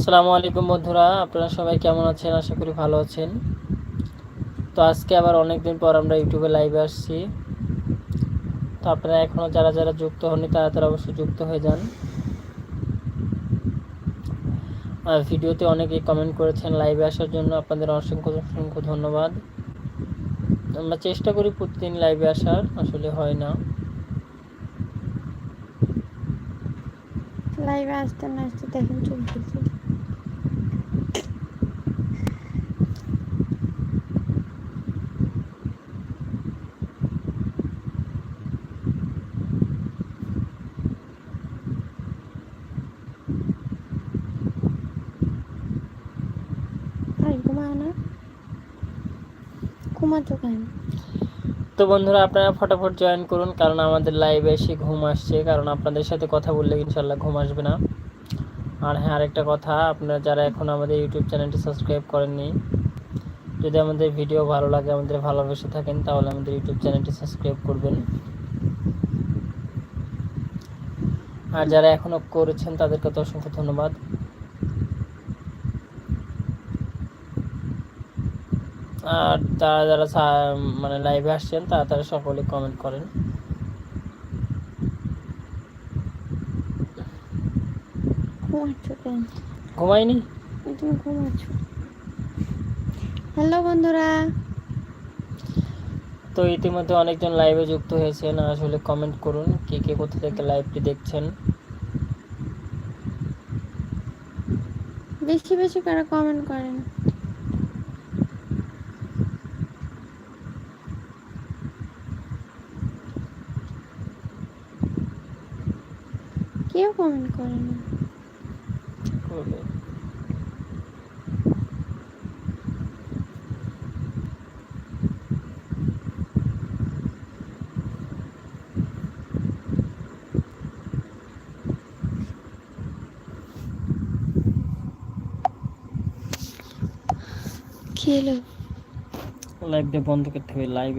আসসালামু আলাইকুম বন্ধুরা, আপনারা সবাই কেমন আছেন? আশা করি ভালো আছেন। তো আজকে আবার অনেক দিন পর আমরা ইউটিউবে লাইভে আসছি। তো আপনারা এখনও যারা যারা যুক্ত হননি, তারা তারা অবশ্যই যুক্ত হয়ে যান। আর ভিডিওতে অনেকেই কমেন্ট করেছেন লাইভে আসার জন্য, আপনাদের অসংখ্য অসংখ্য ধন্যবাদ। আমরা চেষ্টা করি প্রতিদিন লাইভে আসার, আসলে হয় না। লাইভে আসতে না আসতে দেখেন চলতেছে তো বন্ধুরা, আপনারা ফটাফট জয়েন করুন, কারণ আমাদের লাইভে এসে ঘুম আসছে, কারণ আপনাদের সাথে কথা বললে ইনশাল্লাহ ঘুম আসবে না। আর হ্যাঁ আরেকটা কথা, আপনারা যারা এখন আমাদের ইউটিউব চ্যানেলটি সাবস্ক্রাইব করেননি, যদি আমাদের ভিডিও ভালো লাগে, আমাদের ভালোবেসে থাকেন, তাহলে আমাদের ইউটিউব চ্যানেলটি সাবস্ক্রাইব করবেন। আর যারা এখনও করেছেন, তাদেরকে তো অসংখ্য ধন্যবাদ। আর তারা যারা মানে লাইভে আসছেন তারা তারা সকলে কমেন্ট করেন। ঘুমাইনি। তুমি ঘুমাচ্ছ। হ্যালো বন্ধুরা। তো ইতিমধ্যে অনেকজন লাইভে যুক্ত হয়েছেন আসলে কমেন্ট করুন কে কে কোথা থেকে লাইভটি দেখছেন। বেশি বেশি করে কমেন্ট করেন। কেউ কমেন্ট করে না করবে। খেলো লাইভটা বন্ধ করতে হবে লাইভ